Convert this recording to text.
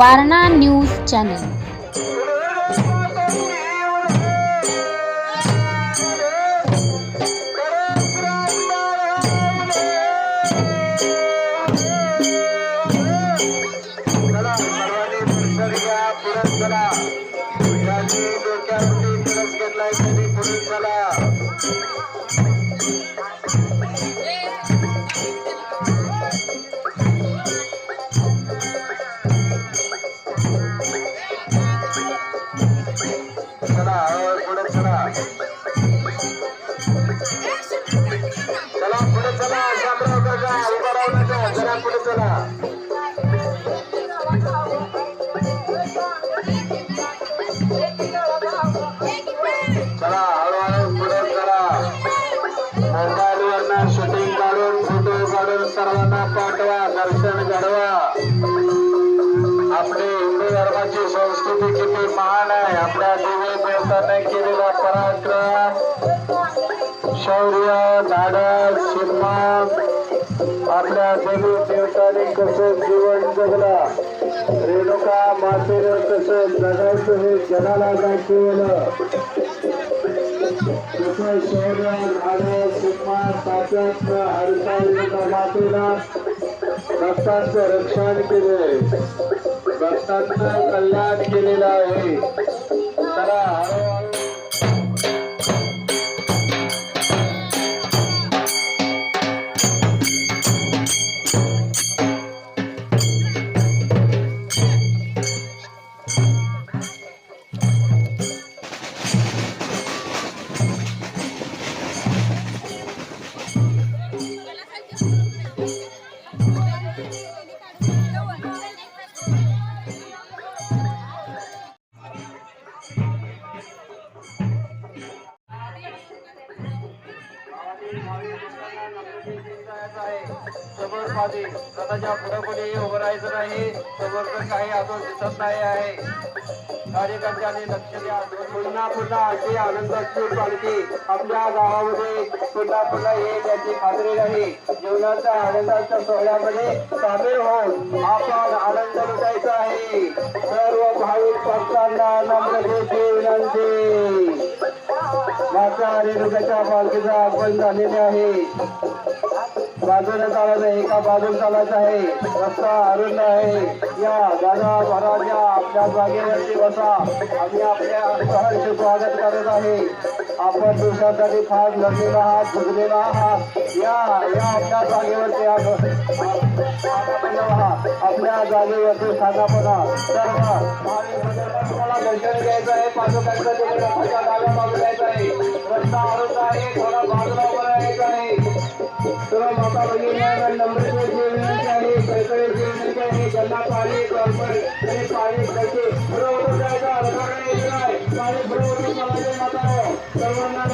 Warna news channel. चला सर्वांनी पुढे चला. आपली हिंदू धर्माची संस्कृती किती महान आहे आपल्या देवी केलेला पराक्रम. शौर्य धाडस सन्मान आपल्या देवी देवताने कसं जीवन जगला रेणुका मातेने कसं जगायचं हे जगाला दाखवलं कसं शौर्य धाडस सन्मान तात्याचं हरता मातेला भक्तांचं रक्षण केले भक्तांचं कल्याण केलेलं आहे. माझे स्वतःच्या पुढे उभं राहायचं नाही समोरचं काही अजून दिसत नाही आहे कार्यकर्त्यांनी लक्ष द्या पुन्हा पुन्हा अशी आनंदाची पालखी आपल्या गावामध्ये पुन्हा पुन्हा येईल याची खात्री नाही जीवनाच्या आनंदाच्या सोहळ्यामध्ये सामील होऊन आपण आनंद लुटायचा आहे. सर्व भाविक भक्तांना नम्रतेची विनंती माता रेणुकाच्या पालखीचा आगमन झालेले आहे. बाजूला चालत आहे एका बाजून चालत आहे. रस्ता अरुंद आहे. या दादा महाराजा आपल्या जागेवरती बसा. आम्ही आपल्या सहर्ष स्वागत करत आहे. आपण दिवसासाठी फार लढलेला आहात झुकलेला आहात. या या आपल्या जागेवरती आपल्या जागेवरती स्थानापना सर्व भाविक तुम्हाला दर्शन घ्यायचं आहे पादुकांचं तिकडे डाव्या बाजूला यायचं आहे त्यांना पाणी कॉर्पोरेट आणि पाणी कसे पुढे होऊन जायचं नाही. पाणी पुढे माता सर्वांना